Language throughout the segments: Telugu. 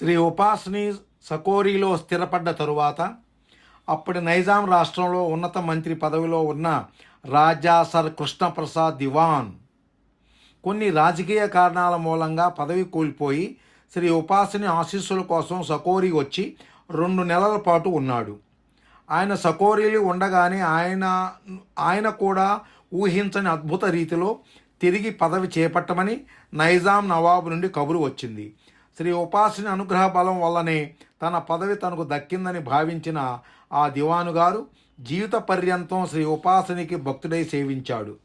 శ్రీ ఉపాసిని సకోరీలో స్థిరపడ్డ తరువాత అప్పటి నైజాం రాష్ట్రంలో ఉన్నత మంత్రి పదవిలో ఉన్న రాజా సర్ కృష్ణప్రసాద్ దివాన్ కొన్ని రాజకీయ కారణాల మూలంగా పదవి కోల్పోయి శ్రీ ఉపాసని ఆశీస్సుల కోసం సకోరీ వచ్చి రెండు నెలల పాటు ఉన్నాడు. ఆయన సకోరీలు ఉండగానే ఆయన ఆయన కూడా ఊహించని అద్భుత రీతిలో తిరిగి పదవి చేపట్టమని నైజాం నవాబు నుండి కబురు వచ్చింది. శ్రీ ఉపాసని అనుగ్రహ బలం వల్లనే తన పదవి తనకు దక్కిందని భావించిన ఆ దివాను గారు జీవిత పర్యంతం శ్రీ ఉపాసనికి భక్తుడై సేవించాడు.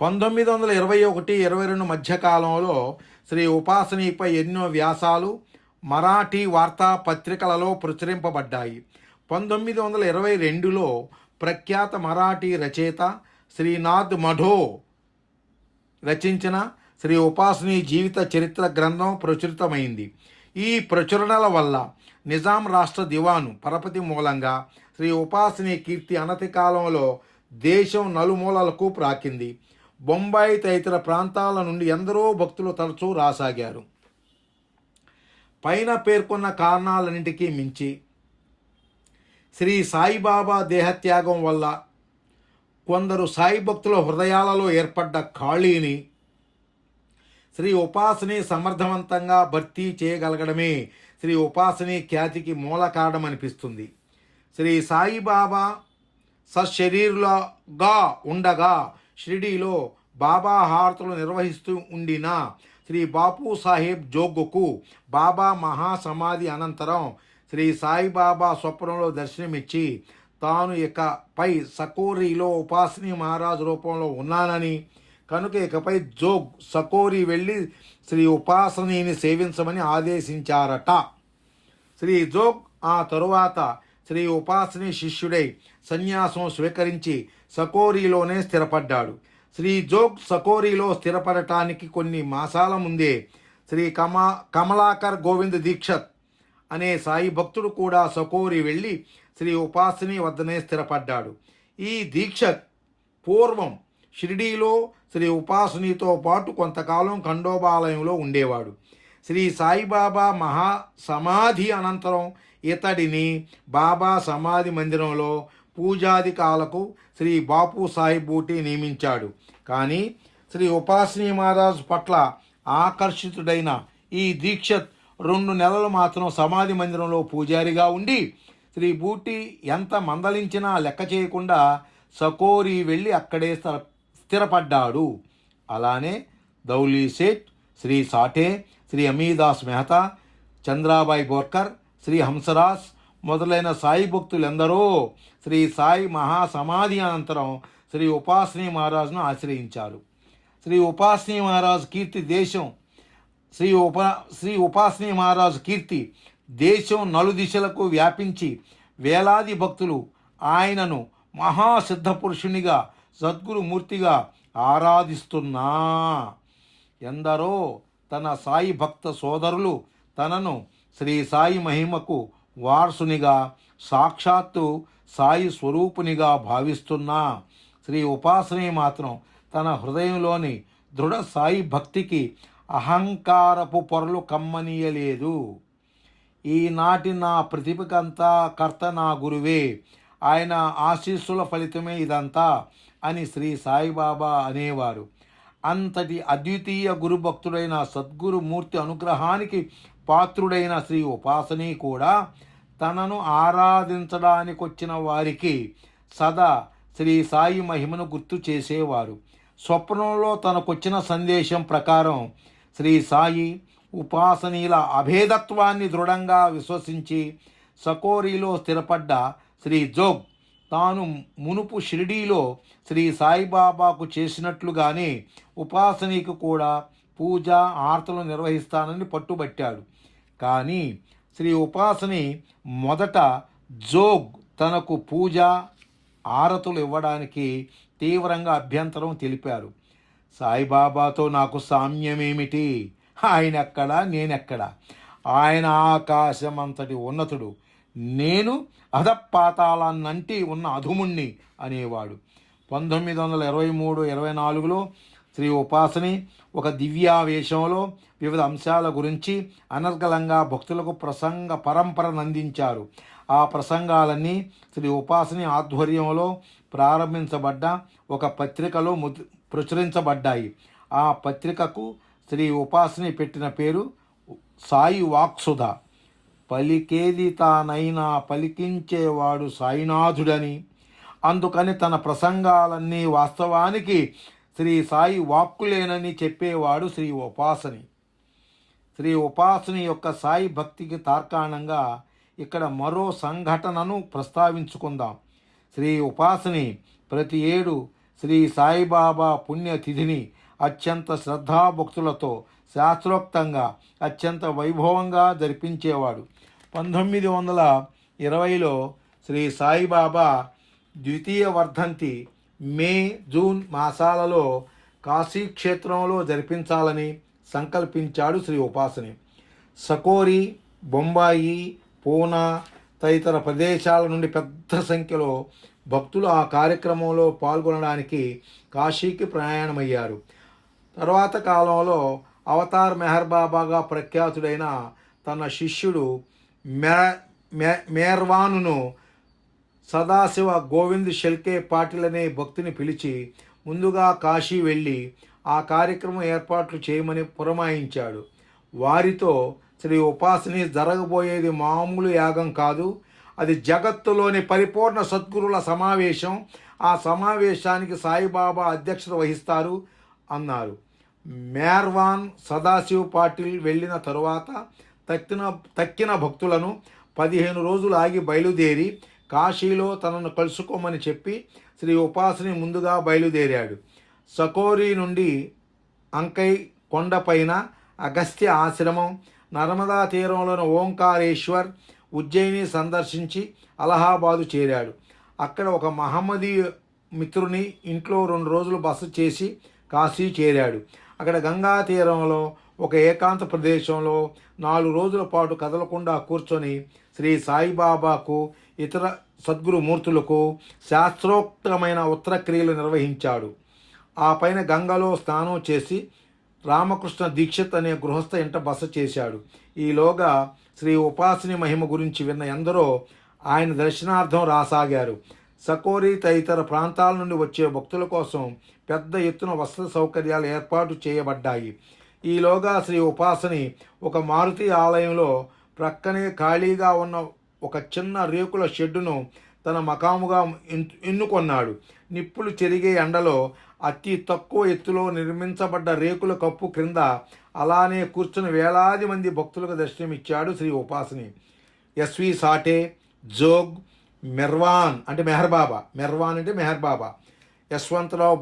పంతొమ్మిది వందల ఇరవై ఒకటి ఇరవై రెండు మధ్యకాలంలో శ్రీ ఉపాసనిపై ఎన్నో వ్యాసాలు మరాఠీ వార్తాపత్రికలలో ప్రచురింపబడ్డాయి. పంతొమ్మిది వందల ఇరవై రెండులో ప్రఖ్యాత మరాఠీ రచయిత శ్రీనాథ్ మఢో రచించిన శ్రీ ఉపాసని జీవిత చరిత్ర గ్రంథం ప్రచురితమైంది. ఈ ప్రచురణల వల్ల నిజాం రాష్ట్ర దివాను పరపతి మూలంగా శ్రీ ఉపాసని కీర్తి అనతి కాలంలో దేశం నలుమూలలకు ప్రాకింది. బొంబాయి తదితర ప్రాంతాల నుండి ఎందరో భక్తులు తరచూ రాసాగారు. పైన పేర్కొన్న కారణాలన్నింటికీ మించి శ్రీ సాయిబాబా దేహత్యాగం వల్ల కొందరు సాయి భక్తుల హృదయాలలో ఏర్పడ్డ ఖాళీని శ్రీ ఉపాసని సమర్థవంతంగా భర్తీ చేయగలగడమే. శ్రీ ఉపాసని ఖ్యాతికి మూల కారణం అనిపిస్తుంది. శ్రీ సాయిబాబా సశరీరులుగా ఉండగా షిరిడీలో బాబా హారతులు నిర్వహిస్తూ ఉండిన శ్రీ బాపు సాహెబ్ జోగుకు బాబా మహాసమాధి అనంతరం శ్రీ సాయిబాబా స్వప్నంలో దర్శనమిచ్చి తాను ఇకపై సకోరీలో ఉపాసని మహారాజు రూపంలో ఉన్నానని కనుక ఇకపై జోగ్ సకోరి వెళ్ళి శ్రీ ఉపాసనీని సేవించమని ఆదేశించారట. శ్రీ జోగ్ ఆ తరువాత శ్రీ ఉపాసని శిష్యుడై సన్యాసం స్వీకరించి సకోరీలోనే స్థిరపడ్డాడు. శ్రీ జోగ్ సకోరిలో స్థిరపడటానికి కొన్ని మాసాల ముందే శ్రీ కమా కమలాకర్ గోవింద్ దీక్షత్ అనే సాయి భక్తుడు కూడా సకోరి వెళ్ళి శ్రీ ఉపాసిని వద్దనే స్థిరపడ్డాడు. ఈ దీక్షత్ పూర్వం షిరిడీలో శ్రీ ఉపాసనితో పాటు కొంతకాలం ఖండోబాలయంలో ఉండేవాడు. శ్రీ సాయిబాబా మహా సమాధి అనంతరం ఇతడిని బాబా సమాధి మందిరంలో పూజాధికాలకు శ్రీ బాపు సాహిబ్ బూటి నియమించాడు. కానీ శ్రీ ఉపాసిని మహారాజు పట్ల ఆకర్షితుడైన ఈ దీక్షత్ రెండు నెలలు మాత్రం సమాధి మందిరంలో పూజారిగా ఉండి శ్రీ బూటి ఎంత మందలించినా లెక్క చేయకుండా సకోరి వెళ్ళి అక్కడే స్థిరపడ్డాడు. అలానే దౌలీ సేట్ శ్రీ సాఠే శ్రీ అమీదాస్ మెహతా చంద్రాబాయి బోర్కర్ శ్రీ హంసరాజ్ మొదలైన సాయి భక్తులెందరో శ్రీ సాయి మహాసమాధి అనంతరం శ్రీ ఉపాసనీ మహారాజును ఆశ్రయించారు. శ్రీ ఉపాసనీ మహారాజు కీర్తి దేశం శ్రీ ఉప శ్రీ ఉపాసనీ మహారాజు కీర్తి దేశం నలుదిశలకు వ్యాపించి వేలాది భక్తులు ఆయనను మహాసిద్ధ పురుషునిగా సద్గురుమూర్తిగా ఆరాధిస్తున్నా. ఎందరో తన సాయి భక్త సోదరులు తనను శ్రీ సాయి మహిమకు వారసునిగా సాక్షాత్తు సాయి స్వరూపునిగా భావిస్తున్నా. శ్రీ ఉపాసనే మాత్రం తన హృదయంలోని దృఢ సాయి భక్తికి అహంకారపు పొరలు కమ్మనీయలేదు. ఈనాటి నా ప్రతిభకంతా కర్త నా గురువే. ఆయన ఆశీస్సుల ఫలితమే ఇదంతా. అని శ్రీ సాయిబాబా అనేవారు. అంతటి అద్వితీయ గురుభక్తుడైన సద్గురు మూర్తి అనుగ్రహానికి పాత్రుడైన శ్రీ ఉపాసని కూడా తనను ఆరాధించడానికి వచ్చిన వారికి సదా శ్రీ సాయి మహిమను గుర్తు చేసేవారు. స్వప్నంలో తనకొచ్చిన సందేశం ప్రకారం శ్రీ సాయి ఉపాసనీల అభేదత్వాన్ని దృఢంగా విశ్వసించి సకోరీలో స్థిరపడ్డ శ్రీ జోగ్ తాను మునుపు షిరిడీలో శ్రీ సాయిబాబాకు చేసినట్లుగానే ఉపాసనకు కూడా పూజ ఆర్తలు నిర్వహిస్తానని పట్టుబట్టాడు. కానీ శ్రీ ఉపాసని మొదట జోగ్ తనకు పూజ ఆరతులు ఇవ్వడానికి తీవ్రంగా అభ్యంతరం తెలిపారు. సాయిబాబాతో నాకు సామ్యమేమిటి? ఆయన ఎక్కడా నేనెక్కడా? ఆయన ఆకాశమంతటి ఉన్నతుడు. నేను అధపాతాళాన్నంటి ఉన్న అధుముణ్ణి అనేవాడు. పంతొమ్మిది వందల ఇరవై మూడు ఇరవై నాలుగులో శ్రీ ఉపాసని ఒక దివ్యావేశంలో వివిధ అంశాల గురించి అనర్గళంగా భక్తులకు ప్రసంగ పరంపరను అందించారు ఆ ప్రసంగాలన్నీ శ్రీ ఉపాసని ఆధ్వర్యంలో ప్రారంభించబడ్డ ఒక పత్రికలో ము ప్రచురించబడ్డాయి. ఆ పత్రికకు శ్రీ ఉపాసని పెట్టిన పేరు సాయి వాక్సుధ. పలికేది తానైనా పలికించేవాడు సాయినాథుడని. అందుకని తన ప్రసంగాలన్నీ వాస్తవానికి శ్రీ సాయి వాక్కులేనని చెప్పేవాడు శ్రీ ఉపాసని. శ్రీ ఉపాసని యొక్క సాయి భక్తికి తార్కాణంగా ఇక్కడ మరో సంఘటనను ప్రస్తావించుకుందాం. శ్రీ ఉపాసని ప్రతి ఏడు శ్రీ సాయిబాబా పుణ్యతిథిని అత్యంత శ్రద్ధాభక్తులతో శాస్త్రోక్తంగా అత్యంత వైభవంగా జరిపించేవాడు. పంతొమ్మిది వందల ఇరవైలో శ్రీ సాయిబాబా ద్వితీయ వర్ధంతి మే జూన్ మాసాలలో కాశీ క్షేత్రంలో జరిపించాలని సంకల్పించాడు శ్రీ ఉపాసని. సకోరి బొంబాయి పూనా తదితర ప్రదేశాల నుండి పెద్ద సంఖ్యలో భక్తులు ఆ కార్యక్రమంలో పాల్గొనడానికి కాశీకి ప్రయాణమయ్యారు. తర్వాత కాలంలో అవతార్ మెహర్ బాబాగా ప్రఖ్యాతుడైన తన శిష్యుడు మే మే మేర్వానును సదాశివ గోవింద్ షెల్కే పాటిల్ అనే భక్తుని పిలిచి ముందుగా కాశీ వెళ్ళి ఆ కార్యక్రమం ఏర్పాట్లు చేయమని పురమాయించాడు. వారితో శ్రీ ఉపాసని జరగబోయేది మామూలు యాగం కాదు. అది జగత్తులోని పరిపూర్ణ సద్గురుల సమావేశం. ఆ సమావేశానికి సాయిబాబా అధ్యక్షత వహిస్తారు అన్నారు. మేర్వాన్ సదాశివ్ పాటిల్ వెళ్ళిన తరువాత తక్కిన తక్కిన భక్తులను పదిహేను రోజులు ఆగి బయలుదేరి కాశీలో తనను కలుసుకోమని చెప్పి శ్రీ ఉపాసని ముందుగా బయలుదేరాడు. సకోరి నుండి అంకై కొండపైన అగస్త్య ఆశ్రమం నర్మదా తీరంలోని ఓంకారేశ్వర్ ఉజ్జయిని సందర్శించి అలహాబాదు చేరాడు. అక్కడ ఒక మహమ్మదీ మిత్రుని ఇంట్లో రెండు రోజులు బస చేసి కాశీ చేరాడు. అక్కడ గంగా తీరంలో ఒక ఏకాంత ప్రదేశంలో నాలుగు రోజుల పాటు కదలకుండా కూర్చొని శ్రీ సాయిబాబాకు ఇతర సద్గురు మూర్తులకు శాస్త్రోక్తమైన ఉత్తరక్రియలు నిర్వహించాడు. ఆ పైన గంగలో స్నానం చేసి రామకృష్ణ దీక్షిత్ అనే గృహస్థ ఇంట బస చేశాడు. ఈలోగా శ్రీ ఉపాసిని మహిమ గురించి విన్న ఎందరో ఆయన దర్శనార్థం రాసాగారు. సకోరి తదితర ప్రాంతాల నుండి వచ్చే భక్తుల కోసం పెద్ద ఎత్తున వసతి సౌకర్యాలు ఏర్పాటు చేయబడ్డాయి. ఈలోగా శ్రీ ఉపాసని ఒక మారుతి ఆలయంలో ప్రక్కనే ఖాళీగా ఉన్న ఒక చిన్న రేకుల షెడ్డును తన మకాముగా ఎన్- ఎన్నుకొన్నాడు నిప్పులు చెరిగే ఎండలో అతి తక్కువ ఎత్తులో నిర్మించబడ్డ రేకుల కప్పు క్రింద అలానే కూర్చుని వేలాది మంది భక్తులకు దర్శనమిచ్చాడు శ్రీ ఉపాసని. ఎస్వి సాటే జోగ్ మెర్వాన్ అంటే మెహర్ బాబా మెర్వాన్ అంటే మెహర్ బాబా యశ్వంతరావు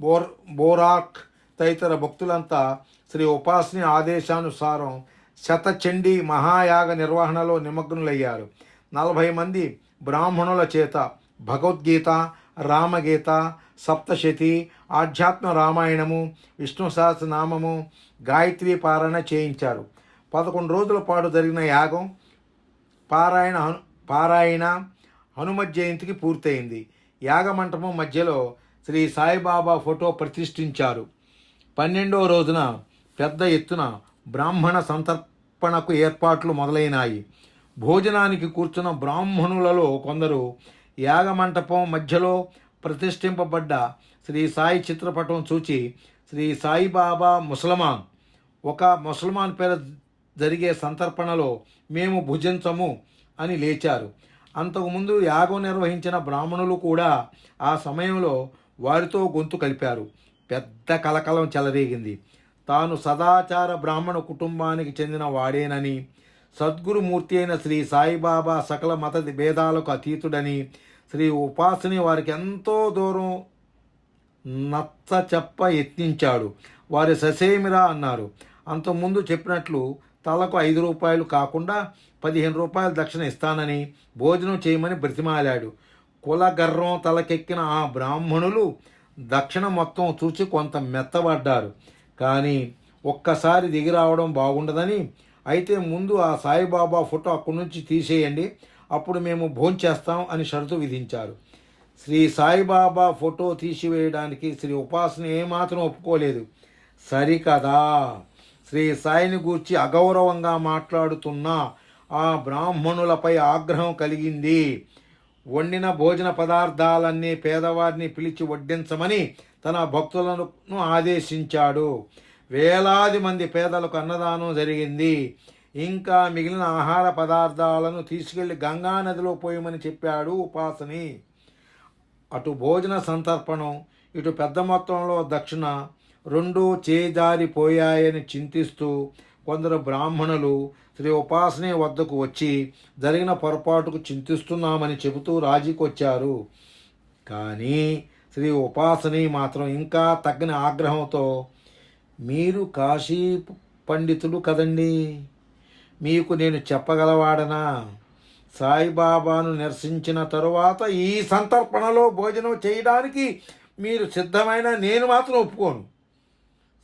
బోర్ బోరాక్ తదితర భక్తులంతా శ్రీ ఉపాసని ఆదేశానుసారం శతచండీ మహాయాగ నిర్వహణలో నిమగ్నులయ్యారు. నలభై మంది బ్రాహ్మణుల చేత భగవద్గీత రామగీత సప్తశతి ఆధ్యాత్మ రామాయణము విష్ణు సహస్రనామము గాయత్రి పారాయణ చేయించారు. పదకొండు రోజుల పాటు జరిగిన యాగం పారాయణ హను పారాయణ హనుమత్ జయంతికి పూర్తయింది. యాగమంటపం మధ్యలో శ్రీ సాయిబాబా ఫోటో ప్రతిష్ఠించారు. పన్నెండవ రోజున పెద్ద ఎత్తున బ్రాహ్మణ సంతర్పణకు ఏర్పాట్లు మొదలైనాయి. భోజనానికి కూర్చున్న బ్రాహ్మణులలో కొందరు యాగమంటపం మధ్యలో ప్రతిష్ఠింపబడ్డ శ్రీ సాయి చిత్రపటం చూచి శ్రీ సాయిబాబా ముసల్మాన్ ఒక ముసల్మాన్ పేర జరిగే సంతర్పణలో మేము భుజించము అని లేచారు. అంతకుముందు యాగం నిర్వహించిన బ్రాహ్మణులు కూడా ఆ సమయంలో వారితో గొంతు కలిపారు. పెద్ద కలకలం చెలరేగింది. తాను సదాచార బ్రాహ్మణ కుటుంబానికి చెందిన వాడేనని సద్గురుమూర్తి అయిన శ్రీ సాయిబాబా సకల మత భేదాలకు అతీతుడని శ్రీ ఉపాసని వారికి ఎంతో దూరం నచ్చ చెప్ప యత్నించాడు. వారి ససేమిరా అన్నారు. అంతకుముందు చెప్పినట్లు తలకు ఐదు రూపాయలు కాకుండా పదిహేను రూపాయలు దక్షిణ ఇస్తానని భోజనం చేయమని బ్రతిమాలాడు. కులగర్వం తలకెక్కిన ఆ బ్రాహ్మణులు దక్షిణ మొత్తం చూసి కొంత మెత్తబడ్డారు. కానీ ఒక్కసారి దిగి రావడం బాగుండదని అయితే ముందు ఆ సాయిబాబా ఫోటో అక్కడి నుంచి తీసేయండి అప్పుడు మేము భోంచేస్తాం అని షరతు విధించారు. శ్రీ సాయిబాబా ఫోటో తీసివేయడానికి శ్రీ ఉపాసన ఏమాత్రం ఒప్పుకోలేదు. సరికదా. శ్రీ సాయిని గూర్చి అగౌరవంగా మాట్లాడుతున్న ఆ బ్రాహ్మణులపై ఆగ్రహం కలిగింది. వండిన భోజన పదార్థాలన్నీ పేదవారిని పిలిచి వడ్డించమని తన భక్తులను ఆదేశించాడు. వేలాది మంది పేదలకు అన్నదానం జరిగింది. ఇంకా మిగిలిన ఆహార పదార్థాలను తీసుకెళ్ళి గంగా నదిలో పోయమని చెప్పాడు ఉపాసని. అటు భోజన సంతర్పణం ఇటు పెద్ద మొత్తంలో దక్షిణ రెండూ చేజారిపోయాయని చింతిస్తూ కొందరు బ్రాహ్మణులు శ్రీ ఉపాసనే వద్దకు వచ్చి జరిగిన పొరపాటుకు చింతిస్తున్నామని చెబుతూ రాజీకొచ్చారు. కానీ శ్రీ ఉపాసని మాత్రం ఇంకా తగ్గని ఆగ్రహంతో మీరు కాశీ పండితుడు కదండి మీకు నేను చెప్పగలవాడనా? సాయిబాబాను నిరసించిన తరువాత ఈ సంతర్పణలో భోజనం చేయడానికి మీరు సిద్ధమైన నేను మాత్రం ఒప్పుకోను.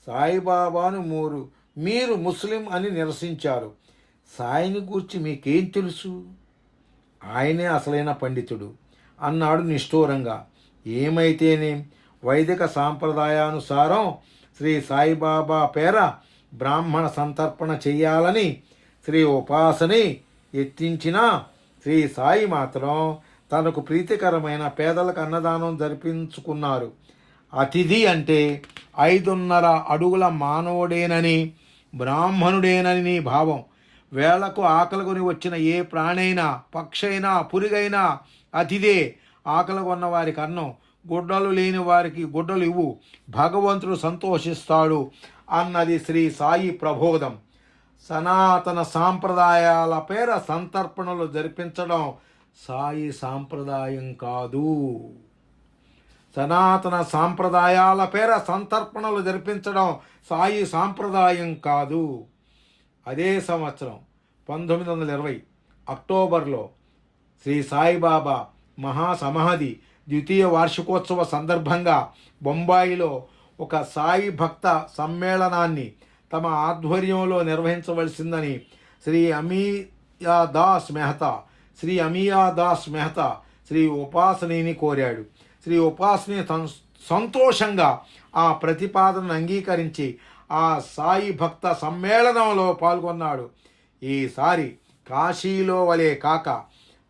సాయిబాబాను మూరు మీరు ముస్లిం అని నిరసించారు. సాయిని గూర్చి మీకేం తెలుసు? ఆయనే అసలైన పండితుడు. అన్నాడు నిష్ఠూరంగా. ఏమైతేనే వైదిక సాంప్రదాయానుసారం శ్రీ సాయిబాబా పేర బ్రాహ్మణ సంతర్పణ చెయ్యాలని శ్రీ ఉపాసని ఎత్తించిన శ్రీ సాయి మాత్రం తనకు ప్రీతికరమైన పేదలకు అన్నదానం జరిపించుకున్నారు. అతిథి అంటే ఐదున్నర అడుగుల మానవుడేనని బ్రాహ్మణుడేనని భావం. వేళకు ఆకలికొని వచ్చిన ఏ ప్రాణైనా పక్షైనా పురుగైనా అతిథే ఆకలి కొన్న వారికి అన్నం గుడ్డలు లేని వారికి గుడ్డలు ఇవ్వు. భగవంతుడు సంతోషిస్తాడు అన్నది శ్రీ సాయి ప్రబోధం. సనాతన సాంప్రదాయాల పేర సంతర్పణలు జరిపించడం సాయి సాంప్రదాయం కాదు. సనాతన సాంప్రదాయాల పేర సంతర్పణలు జరిపించడం సాయి సాంప్రదాయం కాదు. అదే సంవత్సరం పంతొమ్మిది వందల ఇరవై అక్టోబర్లో శ్రీ సాయిబాబా మహాసమాధి ద్వితీయ వార్షికోత్సవ సందర్భంగా బొంబాయిలో ఒక సాయి భక్త సమ్మేళనాన్ని తమ ఆధ్వర్యంలో నిర్వహించవలసిందని శ్రీ అమీయాదాస్ మెహతా శ్రీ అమియా దాస్ మెహతా శ్రీ ఉపాసనిని కోరాడు. శ్రీ ఉపాసని సం- సంతోషంగా ఆ ప్రతిపాదనను అంగీకరించి ఆ సాయి భక్త సమ్మేళనంలో పాల్గొన్నాడు. ఈసారి కాశీలో వలె కాక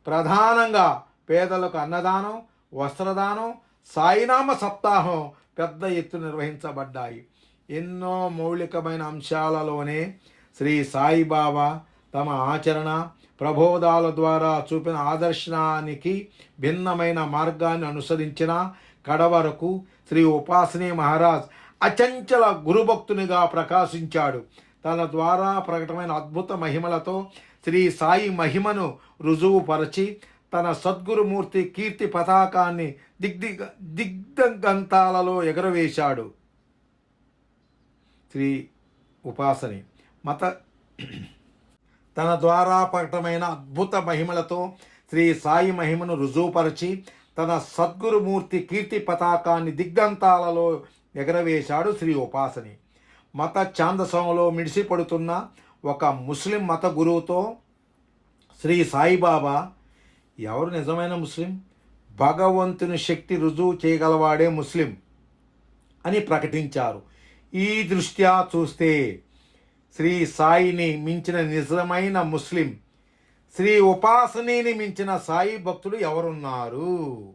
ప్రధానంగా పేదలకు అన్నదానం వస్త్రదానం సాయినామ సప్తాహం పెద్ద ఎత్తున నిర్వహించబడ్డాయి. ఎన్నో మౌలికమైన అంశాలలోనే శ్రీ సాయిబాబా తమ ఆచరణ ప్రబోధాల ద్వారా చూపిన ఆదర్శనానికి భిన్నమైన మార్గాన్ని అనుసరించిన కడవరకు శ్రీ ఉపాసనీ మహారాజ్ అచంచల గురుభక్తునిగా ప్రకాశించాడు. తన ద్వారా ప్రకటమైన అద్భుత మహిమలతో శ్రీ సాయి మహిమను రుజువుపరచి తన సద్గురుమూర్తి కీర్తి పతాకాన్ని దిగ్దిగ దిగ్ధగంతాలలో ఎగరవేశాడు. శ్రీ ఉపాసని మత తన ద్వారా ప్రకటమైన అద్భుత మహిమలతో శ్రీ సాయి మహిమను రుజువుపరిచి తన సద్గురుమూర్తి కీర్తి పతాకాన్ని దిగ్గంతాలలో ఎగరవేశాడు శ్రీ ఉపాసని. మత ఛాందసంలో మిడిసిపడుతున్న ఒక ముస్లిం మత గురువుతో శ్రీ సాయిబాబా ఎవరు నిజమైన ముస్లిం? భగవంతుని శక్తి రుజువు చేయగలవాడే ముస్లిం అని ప్రకటించారు. ఈ దృష్ట్యా చూస్తే శ్రీ సాయిని మించిన నిజమైన ముస్లిం శ్రీ ఉపాసనీని మించిన సాయి భక్తుడు ఎవరున్నారు?